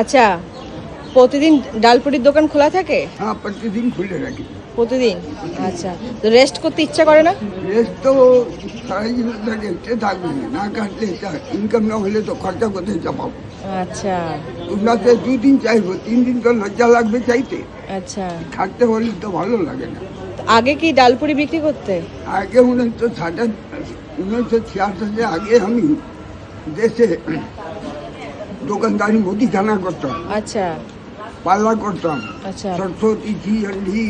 আচ্ছা প্রতিদিন ডালপুরির দোকান খোলা থাকে? হ্যাঁ প্রতিদিন খুলে রাখি প্রতিদিন? আচ্ছা তো রেস্ট করতে ইচ্ছা করে না? রেস্ট তো সারা জীবন থাকে সে থাকবে না। কাটলে ইনকাম না হলে তো খরচা কোথায় চাপাবো আচ্ছা। তোমরাতে দুই দিন চাইব তিন দিন তো লজ্জা লাগবে চাইতে। আচ্ছা। খাটতে হলে তো ভালো লাগে না। আগে কি ডালপুরি বিক্রি করতে? আগে উনিশশো ষাটে উনিশশো ছিয়াশিতে আগে আমি দেশে দোকানদারি মুদিখানা করতাম। আচ্ছা। পাল্লা করতাম। আচ্ছা। সরস্বতী ঘি ঘি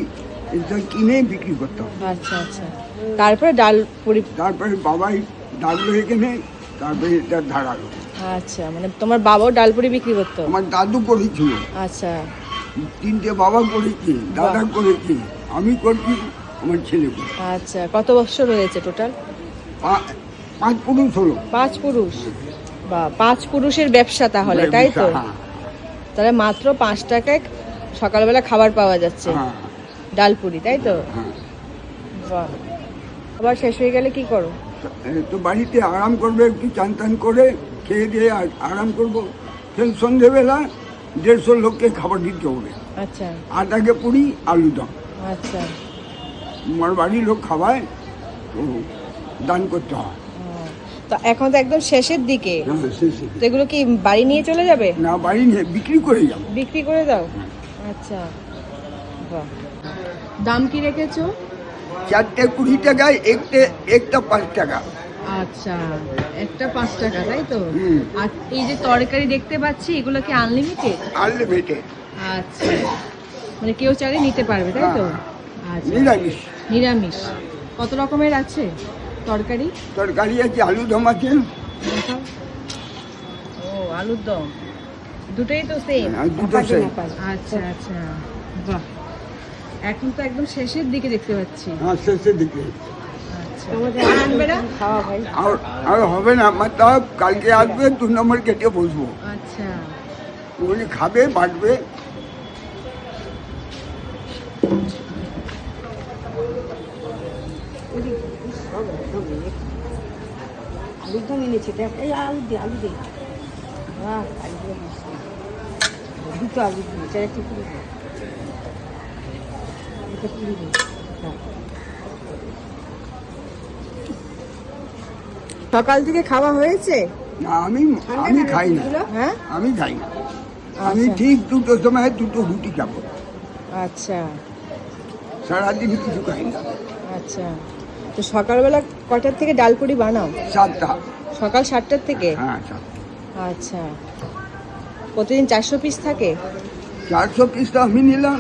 এসব কিনে বিক্রি করতাম। আচ্ছা আচ্ছা। তারপরে ডালপুরি তারপরে বাবাই ডাল ডাকলো এখানে তারপরে এটা ধারালো। আচ্ছা মানে তোমার বাবাও ডালপুরি বিক্রি করতো? আমার দাদু করেছিল আচ্ছা। তিনটে বাবা করেছে দাদা করেছে আমি করছি আমার ছেলে আচ্ছা কত বছর হয়েছে টোটাল? পাঁচ পুরুষ হলো। পাঁচ পুরুষ। বা পাঁচ পুরুষের ব্যবসা তাহলে তাই তো? হ্যাঁ, তাহলে মাত্র পাঁচ টাকায় সকালবেলা খাবার পাওয়া যাচ্ছে। হ্যাঁ, ডালপুরি তাই তো? হ্যাঁ। আবার শেষ হয়ে গেলে কি করো? তো বাড়িতে আরাম করবে একটু চান টান করে খেয়ে দিয়ে আরাম করব। ফের সন্ধেবেলা দেড়শো লোককে খাবার দিতে হবে। আচ্ছা। আটাকে পুরি আলু দম। আচ্ছা। আমার বাড়ির লোক খাওয়ায় দান করতে হয়। তো এখন তো একদম শেষের দিকে। হ্যাঁ, তো এগুলো কি বাড়ি নিয়ে চলে যাবে? না বাড়ি নিয়ে বিক্রি করে যাব। বিক্রি করে দাও? আচ্ছা। বাহ। দাম কি রেখেছো? চারটে কুড়ি টাকায় একটা একটা পাঁচ টাকা। আচ্ছা একটা পাঁচ টাকা তাই তো? আর এই যে তরকারি দেখতে পাচ্ছি এগুলো কি আনলিমিটেড আনলিমিটেড আচ্ছা। মানে কেউ চাইলে নিতে পারবে তাই তো? আচ্ছা। নিরামিষ। নিরামিষ। কত রকমের আছে? তরকারি? তরকারি আছে আলু দম আছে। ও আলুর দম। দুটোই তো সেম আর দুটো আচ্ছা আচ্ছা। বাহ। এখন তো একদম শেষের দিকে দেখতে পাচ্ছি। হ্যাঁ শেষের দিকে। আচ্ছা। আর আনবে না? খাওয়া ভাই। আর আর হবে না আমার তাও কালকে আসবে দু নম্বর কেটে বসবো। আচ্ছা। উনি খাবে বাটবে আলুর দম এনেছে দেখ এই আলু দে আলু দে আলু দুটো আলু দিয়ে চার একটা পুরি এটা পুরি দে হ্যাঁ। সকাল থেকে খাওয়া হয়েছে? না আমি আমি খাই না। হ্যাঁ? আমি খাই না। আমি আচ্ছা। ঠিক দুটো সময় দুটো রুটি খাব। আচ্ছা। সারাদিন কিছু খাই না। আচ্ছা। তো সকালবেলা কটার থেকে ডালপুরি বানাও? সাতটা। সকাল সাতটার থেকে? হ্যাঁ আচ্ছা। প্রতিদিন চারশো পিস থাকে? চারশো পিস তো আমি নিলাম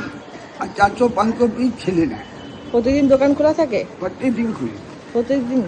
আর চারশো পাঁচশো পিস ছেলে নেয়। প্রতিদিন দোকান খোলা থাকে? প্রত্যেক দিন খুলি। প্রত্যেকদিন